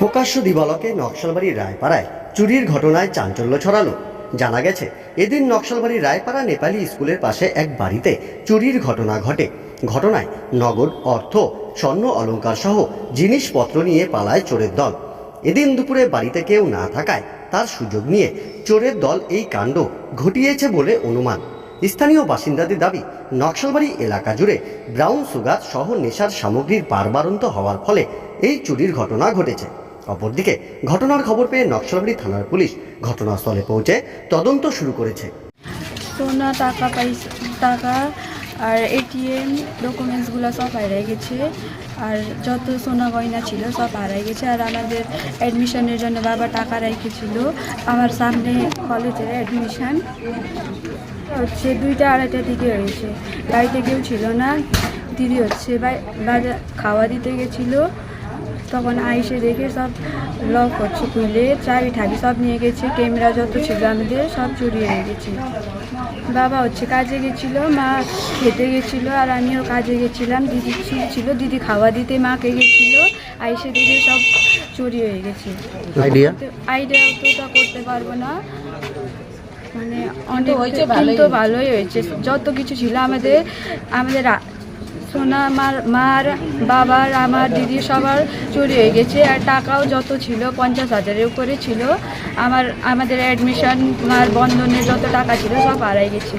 প্রকাশ্য দিবালকে নকশালবাড়ির রায়পাড়ায় চুরির ঘটনায় চাঞ্চল্য ছড়ালো। জানা গেছে, এদিন নকশালবাড়ির রায়পাড়া নেপালি স্কুলের পাশে এক বাড়িতে চুরির ঘটনা ঘটে। ঘটনায় নগদ অর্থ, স্বর্ণ অলংকার সহ জিনিসপত্র নিয়ে পালায় চোরের দল। এদিন দুপুরে বাড়িতে কেউ না থাকায় তার সুযোগ নিয়ে চোরের দল এই কাণ্ড ঘটিয়েছে বলে অনুমান। স্থানীয় বাসিন্দাদের দাবি, নকশালবাড়ি এলাকা জুড়ে ব্রাউন সুগার সহ নেশার সামগ্রীর বারবারন্ত হওয়ার ফলে এই চুরির ঘটনা ঘটেছে। অপরদিকে ঘটনার খবর পেয়ে নকশালবাড়ি থানার পুলিশ ঘটনাস্থলে পৌঁছে তদন্ত শুরু করেছে। সোনা টাকা পাইছে টাকা আর এটিএম ডকুমেন্টসগুলো সব হারিয়ে গেছে। আর যত সোনা গয়না ছিল সব হারাই গেছে। আর আমাদের অ্যাডমিশনের জন্য বাবা টাকা রেখেছিল। আমার সামনে কলেজের অ্যাডমিশন হচ্ছে দুইটা আড়াইটার দিকে হয়েছে। বাড়িতে কেউ ছিল না। দিদি হচ্ছে বাজার খাওয়া দিতে গেছিল। তখন আইসে দেখে সব লক হচ্ছে খুলে চাবি ঠাবি সব নিয়ে গেছে ক্যামেরা যত ছিল আমাদের সব চুরি হয়ে গেছে। বাবা হচ্ছে কাজে গেছিল মা খেতে গেছিল আর আমিও কাজে গেছিলাম দিদি ছিল- ছিল দিদি খাওয়া দিতে মাকে গেছিল আইসে দেখে সব চুরি হয়ে গেছে। আইডিয়া আইডিয়া তো তা করতে পারব না। মানে অনেক কিন্তু ভালোই হয়েছে। যত কিছু ছিল আমাদের আমাদের সোনা আমার মার, বাবার, আমার দিদি সবার চুরি হয়ে গেছে। আর টাকাও যত ছিল, পঞ্চাশ হাজারের উপরে ছিল। আমার, আমাদের অ্যাডমিশন আর বন্ধনের যত টাকা ছিল, সব হারাই গেছে।